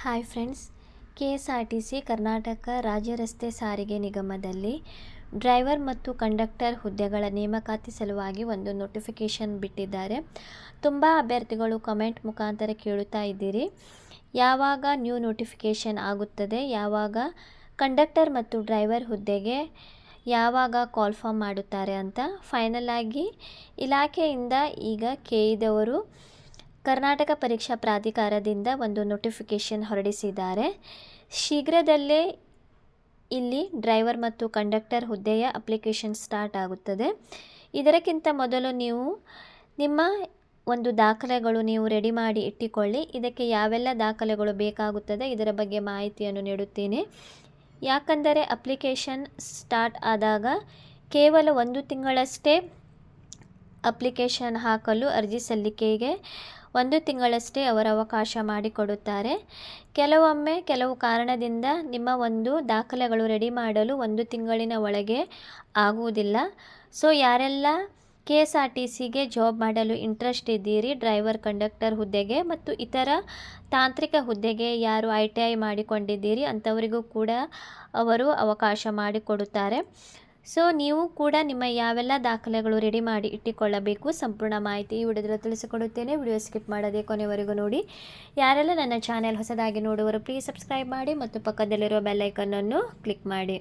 Hi friends, K S R T C Karnataka ರಾಜ್ಯ ರಸ್ತೆ ಸಾರಿಗೆ ನಿಗಮದಲ್ಲಿ ಡ್ರೈವರ್ ಮತ್ತು ಕಂಡಕ್ಟರ್ ಹುದ್ದೆಗಳ ನೇಮಕಾತಿ ಸಲುವಾಗಿ ಒಂದು ನೋಟಿಫಿಕೇಷನ್ ಬಿಟ್ಟಿದ್ದಾರೆ. ತುಂಬ ಅಭ್ಯರ್ಥಿಗಳು ಕಮೆಂಟ್ ಮುಖಾಂತರ ಕೇಳುತ್ತಾ ಇದ್ದೀರಿ. ಯಾವಾಗ ನ್ಯೂ ನೋಟಿಫಿಕೇಷನ್ ಆಗುತ್ತದೆ, ಯಾವಾಗ ಕಂಡಕ್ಟರ್ ಮತ್ತು ಡ್ರೈವರ್ ಹುದ್ದೆಗೆ ಯಾವಾಗ ಕಾಲ್ ಫಾರ್ಮ್ ಮಾಡುತ್ತಾರೆ ಅಂತ ಫೈನಲ್ ಆಗಿ ಇಲಾಖೆಯಿಂದ ಈಗ ಕೆ ಇದವರು ಕರ್ನಾಟಕ ಪರೀಕ್ಷಾ ಪ್ರಾಧಿಕಾರದಿಂದ ಒಂದು ನೋಟಿಫಿಕೇಷನ್ ಹೊರಡಿಸಿದ್ದಾರೆ. ಶೀಘ್ರದಲ್ಲೇ ಇಲ್ಲಿ ಡ್ರೈವರ್ ಮತ್ತು ಕಂಡಕ್ಟರ್ ಹುದ್ದೆಯ ಅಪ್ಲಿಕೇಶನ್ ಸ್ಟಾರ್ಟ್ ಆಗುತ್ತದೆ. ಇದಕ್ಕಿಂತ ಮೊದಲು ನೀವು ನಿಮ್ಮ ಒಂದು ದಾಖಲೆಗಳು ನೀವು ರೆಡಿ ಮಾಡಿ ಇಟ್ಟುಕೊಳ್ಳಿ. ಇದಕ್ಕೆ ಯಾವೆಲ್ಲ ದಾಖಲೆಗಳು ಬೇಕಾಗುತ್ತದೆ ಇದರ ಬಗ್ಗೆ ಮಾಹಿತಿಯನ್ನು ನೀಡುತ್ತೇನೆ. ಯಾಕಂದರೆ ಅಪ್ಲಿಕೇಶನ್ ಸ್ಟಾರ್ಟ್ ಆದಾಗ ಕೇವಲ ಒಂದು ತಿಂಗಳಷ್ಟೇ ಅಪ್ಲಿಕೇಶನ್ ಹಾಕಲು ಅರ್ಜಿ ಸಲ್ಲಿಕೆಗೆ ಒಂದು ತಿಂಗಳಷ್ಟೇ ಅವರ ಅವಕಾಶ ಮಾಡಿಕೊಡುತ್ತಾರೆ. ಕೆಲವೊಮ್ಮೆ ಕೆಲವು ಕಾರಣದಿಂದ ನಿಮ್ಮ ಒಂದು ದಾಖಲೆಗಳು ರೆಡಿ ಮಾಡಲು ಒಂದು ತಿಂಗಳಿನ ಒಳಗೆ ಆಗುವುದಿಲ್ಲ. ಸೊ, ಯಾರೆಲ್ಲ ಕೆ ಎಸ್ ಆರ್ ಟಿ ಸಿಗೆ ಜಾಬ್ ಮಾಡಲು ಇಂಟ್ರೆಸ್ಟ್ ಇದ್ದೀರಿ, ಡ್ರೈವರ್, ಕಂಡಕ್ಟರ್ ಹುದ್ದೆಗೆ ಮತ್ತು ಇತರ ತಾಂತ್ರಿಕ ಹುದ್ದೆಗೆ ಯಾರು ಐ ಟಿ ಐ ಮಾಡಿಕೊಂಡಿದ್ದೀರಿ ಅಂಥವರಿಗೂ ಕೂಡ ಅವರು ಅವಕಾಶ ಮಾಡಿಕೊಡುತ್ತಾರೆ. ಸೊ ನೀವು ಕೂಡ ನಿಮ್ಮ ಯಾವೆಲ್ಲ ದಾಖಲೆಗಳು ರೆಡಿ ಮಾಡಿ ಇಟ್ಟುಕೊಳ್ಳಬೇಕು ಸಂಪೂರ್ಣ ಮಾಹಿತಿ ಈ ವಿಡಿಯೋದಲ್ಲಿ ತಿಳಿಸಿಕೊಡುತ್ತೇನೆ. ವಿಡಿಯೋ ಸ್ಕಿಪ್ ಮಾಡದೆ ಕೊನೆವರೆಗೂ ನೋಡಿ. ಯಾರೆಲ್ಲ ನನ್ನ ಚಾನೆಲ್ ಹೊಸದಾಗಿ ನೋಡುವರು ಪ್ಲೀಸ್ ಸಬ್ಸ್ಕ್ರೈಬ್ ಮಾಡಿ ಮತ್ತು ಪಕ್ಕದಲ್ಲಿರುವ ಬೆಲ್ಲೈಕನ್ನನ್ನು ಕ್ಲಿಕ್ ಮಾಡಿ.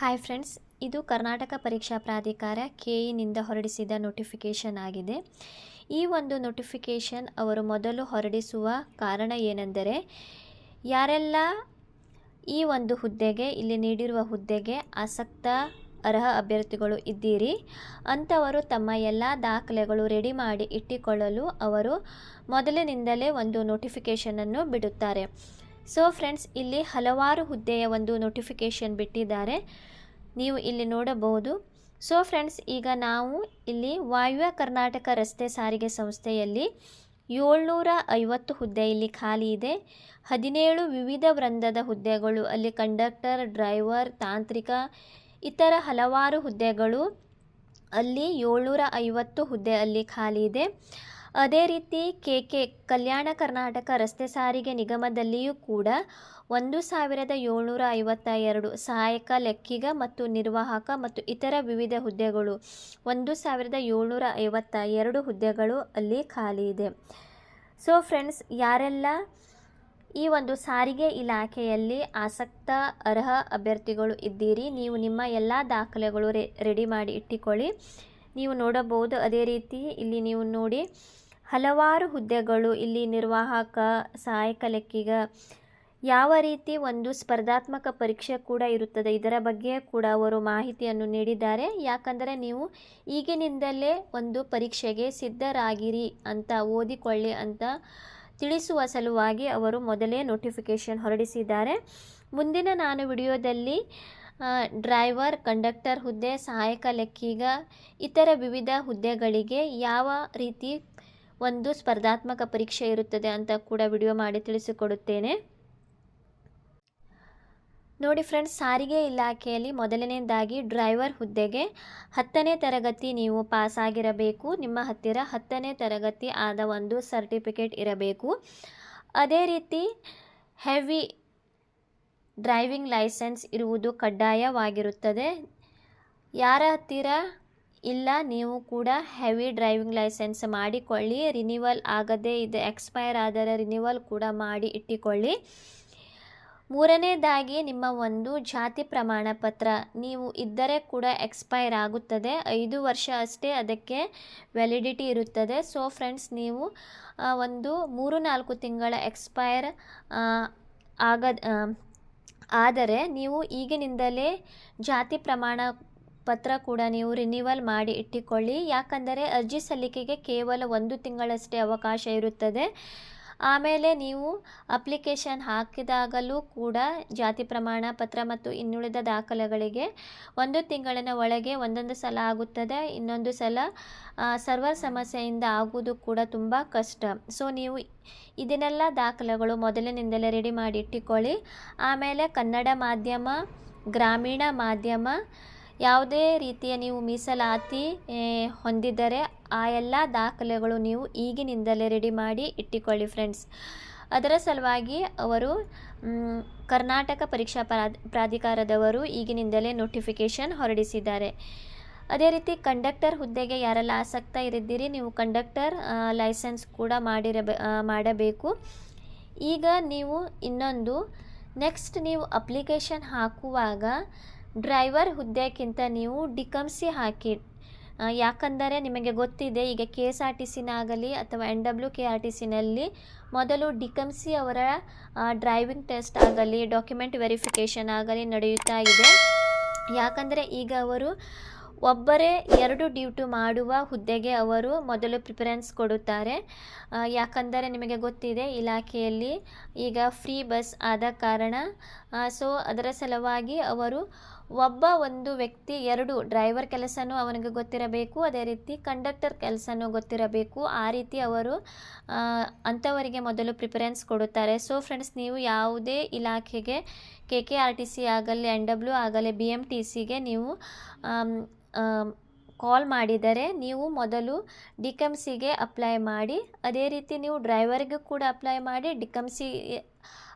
ಹಾಯ್ ಫ್ರೆಂಡ್ಸ್ ಇದು ಕರ್ನಾಟಕ ಪರೀಕ್ಷಾ ಪ್ರಾಧಿಕಾರ ಕೆ ಇನಿಂದ ಹೊರಡಿಸಿದ ನೋಟಿಫಿಕೇಷನ್ ಆಗಿದೆ. ಈ ಒಂದು ನೋಟಿಫಿಕೇಷನ್ ಅವರು ಮೊದಲು ಹೊರಡಿಸುವ ಕಾರಣ ಏನೆಂದರೆ, ಯಾರೆಲ್ಲ ಈ ಒಂದು ಹುದ್ದೆಗೆ, ಇಲ್ಲಿ ನೀಡಿರುವ ಹುದ್ದೆಗೆ ಆಸಕ್ತ ಅರ್ಹ ಅಭ್ಯರ್ಥಿಗಳು ಇದ್ದೀರಿ. ಅಂಥವರು ತಮ್ಮ ಎಲ್ಲ ದಾಖಲೆಗಳು ರೆಡಿ ಮಾಡಿ ಇಟ್ಟುಕೊಳ್ಳಲು ಅವರು ಮೊದಲಿನಿಂದಲೇ ಒಂದು ನೋಟಿಫಿಕೇಷನನ್ನು ಬಿಡುತ್ತಾರೆ. ಸೊ ಫ್ರೆಂಡ್ಸ್ ಇಲ್ಲಿ ಹಲವಾರು ಹುದ್ದೆಯ ಒಂದು ನೋಟಿಫಿಕೇಷನ್ ಬಿಟ್ಟಿದ್ದಾರೆ. ನೀವು ಇಲ್ಲಿ ನೋಡಬಹುದು. ಸೊ ಫ್ರೆಂಡ್ಸ್ ಈಗ ನಾವು ಇಲ್ಲಿ ವಾಯುವ್ಯ ಕರ್ನಾಟಕ ರಸ್ತೆ ಸಾರಿಗೆ ಸಂಸ್ಥೆಯಲ್ಲಿ ಏಳ್ನೂರ ಐವತ್ತು ಹುದ್ದೆ ಇಲ್ಲಿ ಖಾಲಿ ಇದೆ. ಹದಿನೇಳು ವಿವಿಧ ವೃಂದದ ಹುದ್ದೆಗಳು ಅಲ್ಲಿ ಕಂಡಕ್ಟರ್ ಡ್ರೈವರ್ ತಾಂತ್ರಿಕ ಇತರ ಹಲವಾರು ಹುದ್ದೆಗಳು ಅಲ್ಲಿ ಏಳ್ನೂರ ಐವತ್ತು ಹುದ್ದೆ ಅಲ್ಲಿ ಖಾಲಿ ಇದೆ. ಅದೇ ರೀತಿ ಕೆ ಕೆ ಕಲ್ಯಾಣ ಕರ್ನಾಟಕ ರಸ್ತೆ ಸಾರಿಗೆ ನಿಗಮದಲ್ಲಿಯೂ ಕೂಡ ಒಂದು ಸಾವಿರದ ಏಳ್ನೂರ ಐವತ್ತ ಎರಡು ಸಹಾಯಕ, ಲೆಕ್ಕಿಗ ಮತ್ತು ನಿರ್ವಾಹಕ ಮತ್ತು ಇತರ ವಿವಿಧ ಹುದ್ದೆಗಳು ಒಂದು ಸಾವಿರದ ಏಳ್ನೂರ ಐವತ್ತ ಎರಡು ಹುದ್ದೆಗಳು ಅಲ್ಲಿ ಖಾಲಿ ಇದೆ. ಸೊ ಫ್ರೆಂಡ್ಸ್ ಯಾರೆಲ್ಲ ಈ ಒಂದು ಸಾರಿಗೆ ಇಲಾಖೆಯಲ್ಲಿ ಆಸಕ್ತ ಅರ್ಹ ಅಭ್ಯರ್ಥಿಗಳು ಇದ್ದೀರಿ. ನೀವು ನಿಮ್ಮ ಎಲ್ಲ ದಾಖಲೆಗಳು ರೆಡಿ ಮಾಡಿ ಇಟ್ಟುಕೊಳ್ಳಿ. ನೀವು ನೋಡಬಹುದು ಅದೇ ರೀತಿ ಇಲ್ಲಿ ನೀವು ನೋಡಿ ಹಲವಾರು ಹುದ್ದೆಗಳು ಇಲ್ಲಿ ನಿರ್ವಾಹಕ ಸಹಾಯಕ ಲೆಕ್ಕಿಗ ಯಾವ ರೀತಿ ಒಂದು ಸ್ಪರ್ಧಾತ್ಮಕ ಪರೀಕ್ಷೆ ಕೂಡ ಇರುತ್ತದೆ. ಇದರ ಬಗ್ಗೆ ಕೂಡ ಅವರು ಮಾಹಿತಿಯನ್ನು ನೀಡಿದ್ದಾರೆ. ಯಾಕಂದರೆ ನೀವು ಈಗಿನಿಂದಲೇ ಒಂದು ಪರೀಕ್ಷೆಗೆ ಸಿದ್ಧರಾಗಿರಿ ಅಂತ ಓದಿಕೊಳ್ಳಿ ಅಂತ ತಿಳಿಸುವ ಸಲುವಾಗಿ ಅವರು ಮೊದಲೇ ನೋಟಿಫಿಕೇಷನ್ ಹೊರಡಿಸಿದ್ದಾರೆ. ಮುಂದಿನ ನಾನು ವಿಡಿಯೋದಲ್ಲಿ ಡ್ರೈವರ್ ಕಂಡಕ್ಟರ್ ಹುದ್ದೆ, ಸಹಾಯಕ ಲೆಕ್ಕಿಗ, ಇತರ ವಿವಿಧ ಹುದ್ದೆಗಳಿಗೆ ಯಾವ ರೀತಿ ಒಂದು ಸ್ಪರ್ಧಾತ್ಮಕ ಪರೀಕ್ಷೆ ಇರುತ್ತದೆ ಅಂತ ಕೂಡ ವಿಡಿಯೋ ಮಾಡಿ ತಿಳಿಸಿಕೊಡುತ್ತೇನೆ. ನೋಡಿ ಫ್ರೆಂಡ್ಸ್, ಸಾರಿಗೆ ಇಲಾಖೆಯಲ್ಲಿ ಮೊದಲನೇದಾಗಿ ಡ್ರೈವರ್ ಹುದ್ದೆಗೆ ಹತ್ತನೇ ತರಗತಿ ನೀವು ಪಾಸ್ ಆಗಿರಬೇಕು. ನಿಮ್ಮ ಹತ್ತಿರ ಹತ್ತನೇ ತರಗತಿ ಆದ ಒಂದು ಸರ್ಟಿಫಿಕೇಟ್ ಇರಬೇಕು. ಅದೇ ರೀತಿ ಹೆವಿ ಡ್ರೈವಿಂಗ್ ಲೈಸೆನ್ಸ್ ಇರುವುದು ಕಡ್ಡಾಯವಾಗಿರುತ್ತದೆ. ಯಾರ ಹತ್ತಿರ ಇಲ್ಲ, ನೀವು ಕೂಡ ಹೆವಿ ಡ್ರೈವಿಂಗ್ ಲೈಸೆನ್ಸ್ ಮಾಡಿಕೊಳ್ಳಿ. ರಿನಿವಲ್ ಆಗದೇ ಇದೆ, ಎಕ್ಸ್ಪೈರ್ ಆದರೆ ರಿನಿವಲ್ ಕೂಡ ಮಾಡಿ ಇಟ್ಟುಕೊಳ್ಳಿ. ಮೂರನೇದಾಗಿ ನಿಮ್ಮ ಒಂದು ಜಾತಿ ಪ್ರಮಾಣ ಪತ್ರ ನೀವು ಇದ್ದರೆ ಕೂಡ ಎಕ್ಸ್ಪೈರ್ ಆಗುತ್ತದೆ. ಐದು ವರ್ಷ ಅಷ್ಟೇ ಅದಕ್ಕೆ ವ್ಯಾಲಿಡಿಟಿ ಇರುತ್ತದೆ. ಸೊ, ಫ್ರೆಂಡ್ಸ್, ನೀವು ಒಂದು ಮೂರು ನಾಲ್ಕು ತಿಂಗಳ ಎಕ್ಸ್ಪೈರ್ ಆಗ ಆದರೆ ನೀವು ಈಗಿನಿಂದಲೇ ಜಾತಿ ಪ್ರಮಾಣ ಪತ್ರ ಕೂಡ ನೀವು ರಿನಿವಲ್ ಮಾಡಿ ಇಟ್ಟುಕೊಳ್ಳಿ. ಯಾಕಂದರೆ ಅರ್ಜಿ ಸಲ್ಲಿಕೆಗೆ ಕೇವಲ ಒಂದು ತಿಂಗಳಷ್ಟೇ ಅವಕಾಶ ಇರುತ್ತದೆ. ಆಮೇಲೆ ನೀವು ಅಪ್ಲಿಕೇಶನ್ ಹಾಕಿದಾಗಲೂ ಕೂಡ ಜಾತಿ ಪ್ರಮಾಣ, ಪತ್ರ ಮತ್ತು ಇನ್ನುಳಿದ ದಾಖಲೆಗಳಿಗೆ ಒಂದು ತಿಂಗಳಿನ ಒಳಗೆ ಒಂದೊಂದು ಸಲ ಆಗುತ್ತದೆ. ಇನ್ನೊಂದು ಸಲ ಸರ್ವರ್ ಸಮಸ್ಯೆಯಿಂದ ಆಗುವುದು ಕೂಡ ತುಂಬ ಕಷ್ಟ. ಸೊ ನೀವು ಇದನ್ನೆಲ್ಲ ದಾಖಲೆಗಳು ಮೊದಲಿನಿಂದಲೇ ರೆಡಿ ಮಾಡಿ ಇಟ್ಟುಕೊಳ್ಳಿ. ಆಮೇಲೆ ಕನ್ನಡ ಮಾಧ್ಯಮ, ಗ್ರಾಮೀಣ ಮಾಧ್ಯಮ ಯಾವುದೇ ರೀತಿಯ ನೀವು ಮೀಸಲಾತಿ ಹೊಂದಿದ್ದರೆ ಆ ಎಲ್ಲ ದಾಖಲೆಗಳು ನೀವು ಈಗಿನಿಂದಲೇ ರೆಡಿ ಮಾಡಿ ಇಟ್ಟುಕೊಳ್ಳಿ ಫ್ರೆಂಡ್ಸ್ ಅದರ ಸಲುವಾಗಿ ಅವರು ಕರ್ನಾಟಕ ಪರೀಕ್ಷಾ ಪ್ರಾಧಿಕಾರದವರು ಈಗಿನಿಂದಲೇ ನೋಟಿಫಿಕೇಷನ್ ಹೊರಡಿಸಿದ್ದಾರೆ. ಅದೇ ರೀತಿ ಕಂಡಕ್ಟರ್ ಹುದ್ದೆಗೆ ಯಾರೆಲ್ಲ ಆಸಕ್ತ ಇರಿದ್ದೀರಿ, ನೀವು ಕಂಡಕ್ಟರ್ ಲೈಸೆನ್ಸ್ ಕೂಡ ಮಾಡಿರಬ ಮಾಡಬೇಕು. ಈಗ ನೀವು ಇನ್ನೊಂದು ನೆಕ್ಸ್ಟ್ ನೀವು ಅಪ್ಲಿಕೇಶನ್ ಹಾಕುವಾಗ ಡ್ರೈವರ್ ಹುದ್ದೆಗಿಂತ ನೀವು ಡಿಕಮ್ಸಿ ಹಾಕಿ ಯಾಕಂದರೆ ನಿಮಗೆ ಗೊತ್ತಿದೆ, ಈಗ ಕೆ ಎಸ್ ಆರ್ ಟಿ ಸಿನಾಗಲಿ ಅಥವಾ N W K R T ಸಿನಲ್ಲಿ ಮೊದಲು ಡಿಕಮ್ಸಿ ಅವರ ಡ್ರೈವಿಂಗ್ ಟೆಸ್ಟ್ ಆಗಲಿ, ಡಾಕ್ಯುಮೆಂಟ್ ವೆರಿಫಿಕೇಷನ್ ಆಗಲಿ ನಡೆಯುತ್ತಾ ಇದೆ. ಯಾಕಂದರೆ ಈಗ ಅವರು ಒಬ್ಬರೇ ಎರಡು ಡ್ಯೂಟಿ ಮಾಡುವ ಹುದ್ದೆಗೆ ಅವರು ಮೊದಲು ಪ್ರಿಫರೆನ್ಸ್ ಕೊಡುತ್ತಾರೆ. ಯಾಕಂದರೆ ನಿಮಗೆ ಗೊತ್ತಿದೆ, ಇಲಾಖೆಯಲ್ಲಿ ಈಗ ಫ್ರೀ ಬಸ್ ಆದ ಕಾರಣ ಸೊ ಅದರ ಸಲುವಾಗಿ ಅವರು ಒಬ್ಬ ಒಂದು ವ್ಯಕ್ತಿ, ಎರಡು ಡ್ರೈವರ್ ಕೆಲಸನೂ ಅವನಿಗೆ ಗೊತ್ತಿರಬೇಕು, ಅದೇ ರೀತಿ ಕಂಡಕ್ಟರ್ ಕೆಲಸನೂ ಗೊತ್ತಿರಬೇಕು. ಆ ರೀತಿ ಅವರು ಅಂಥವರಿಗೆ ಮೊದಲು ಪ್ರಿಫರೆನ್ಸ್ ಕೊಡುತ್ತಾರೆ. ಸೊ ಫ್ರೆಂಡ್ಸ್ ನೀವು ಯಾವುದೇ ಇಲಾಖೆಗೆ K K R T C ಆಗಲಿ ಎನ್ ಡಬ್ಲ್ಯೂ ಆಗಲಿ ಬಿ ಎಂ ಟಿ ಸಿಗೆ ನೀವು ಕಾಲ್ ಮಾಡಿದರೆ ನೀವು ಮೊದಲು ಡಿ ಕಮ್ ಸಿಗೆ ಅಪ್ಲೈ ಮಾಡಿ, ಅದೇ ರೀತಿ ನೀವು ಡ್ರೈವರ್ಗೂ ಕೂಡ ಅಪ್ಲೈ ಮಾಡಿ ಡಿಕಮ್ಸಿ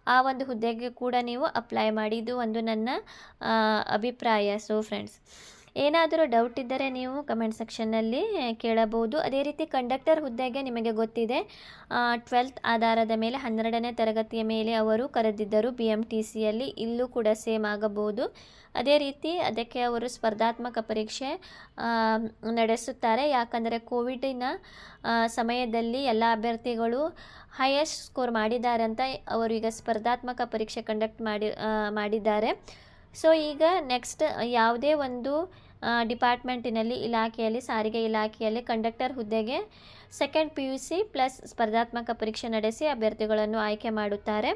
ಆ ಒಂದು ಹುದ್ದೆಗೆ ಕೂಡ ನೀವು ಅಪ್ಲೈ ಮಾಡಿ. ಇದು ಒಂದು ನನ್ನ ಅಭಿಪ್ರಾಯ. ಸೊ ಫ್ರೆಂಡ್ಸ್ ಏನಾದರೂ ಡೌಟ್ ಇದ್ದರೆ ನೀವು ಕಮೆಂಟ್ ಸೆಕ್ಷನ್ನಲ್ಲಿ ಕೇಳಬಹುದು. ಅದೇ ರೀತಿ ಕಂಡಕ್ಟರ್ ಹುದ್ದೆಗೆ ನಿಮಗೆ ಗೊತ್ತಿದೆ ಟ್ವೆಲ್ತ್ ಆಧಾರದ ಮೇಲೆ ಹನ್ನೆರಡನೇ ತರಗತಿಯ ಮೇಲೆ ಅವರು ಕರೆದಿದ್ದರು. ಬಿ ಎಂ ಟಿ ಸಿಯಲ್ಲಿ ಇಲ್ಲೂ ಕೂಡ ಸೇಮ್ ಆಗಬಹುದು. ಅದೇ ರೀತಿ ಅದಕ್ಕೆ ಅವರು ಸ್ಪರ್ಧಾತ್ಮಕ ಪರೀಕ್ಷೆ ನಡೆಸುತ್ತಾರೆ. ಯಾಕಂದರೆ ಕೋವಿಡಿನ ಸಮಯದಲ್ಲಿ ಎಲ್ಲ ಅಭ್ಯರ್ಥಿಗಳು ಹೈಯೆಸ್ಟ್ ಸ್ಕೋರ್ ಮಾಡಿದ್ದಾರೆ ಅಂತ ಅವರು ಈಗ ಸ್ಪರ್ಧಾತ್ಮಕ ಪರೀಕ್ಷೆ ಕಂಡಕ್ಟ್ ಮಾಡಿ ಮಾಡಿದ್ದಾರೆ. ಸೊ ಈಗ ನೆಕ್ಸ್ಟ್ ಯಾವುದೇ ಒಂದು ಡಿಪಾರ್ಟ್ಮೆಂಟಿನಲ್ಲಿ ಇಲಾಖೆಯಲ್ಲಿ, ಸಾರಿಗೆ ಇಲಾಖೆಯಲ್ಲಿ ಕಂಡಕ್ಟರ್ ಹುದ್ದೆಗೆ second P U C plus ಸ್ಪರ್ಧಾತ್ಮಕ ಪರೀಕ್ಷೆ ನಡೆಸಿ ಅಭ್ಯರ್ಥಿಗಳನ್ನು ಆಯ್ಕೆ ಮಾಡುತ್ತಾರೆ.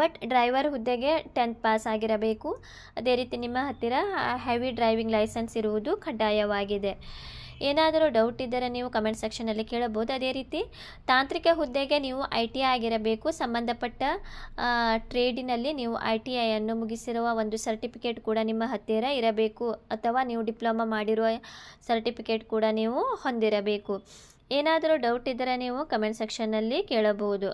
ಬಟ್ ಡ್ರೈವರ್ ಹುದ್ದೆಗೆ ಟೆಂತ್ ಪಾಸ್ ಆಗಿರಬೇಕು. ಅದೇ ರೀತಿ ನಿಮ್ಮ ಹತ್ತಿರ ಹೆವಿ ಡ್ರೈವಿಂಗ್ ಲೈಸೆನ್ಸ್ ಇರುವುದು ಕಡ್ಡಾಯವಾಗಿದೆ. ಏನಾದರೂ ಡೌಟ್ ಇದ್ದರೆ ನೀವು ಕಮೆಂಟ್ ಸೆಕ್ಷನಲ್ಲಿ ಕೇಳಬಹುದು. ಅದೇ ರೀತಿ ತಾಂತ್ರಿಕ ಹುದ್ದೆಗೆ ನೀವು ಐ ಟಿ ಐ ಆಗಿರಬೇಕು. ಸಂಬಂಧಪಟ್ಟ ಟ್ರೇಡಿನಲ್ಲಿ ನೀವು ಐ ಟಿ ಐಯನ್ನು ಮುಗಿಸಿರುವ ಒಂದು ಸರ್ಟಿಫಿಕೇಟ್ ಕೂಡ ನಿಮ್ಮ ಹತ್ತಿರ ಇರಬೇಕು. ಅಥವಾ ನೀವು ಡಿಪ್ಲೊಮಾ ಮಾಡಿರುವ ಸರ್ಟಿಫಿಕೇಟ್ ಕೂಡ ನೀವು ಹೊಂದಿರಬೇಕು. ಏನಾದರೂ ಡೌಟ್ ಇದ್ದರೆ ನೀವು ಕಮೆಂಟ್ ಸೆಕ್ಷನ್ನಲ್ಲಿ ಕೇಳಬಹುದು.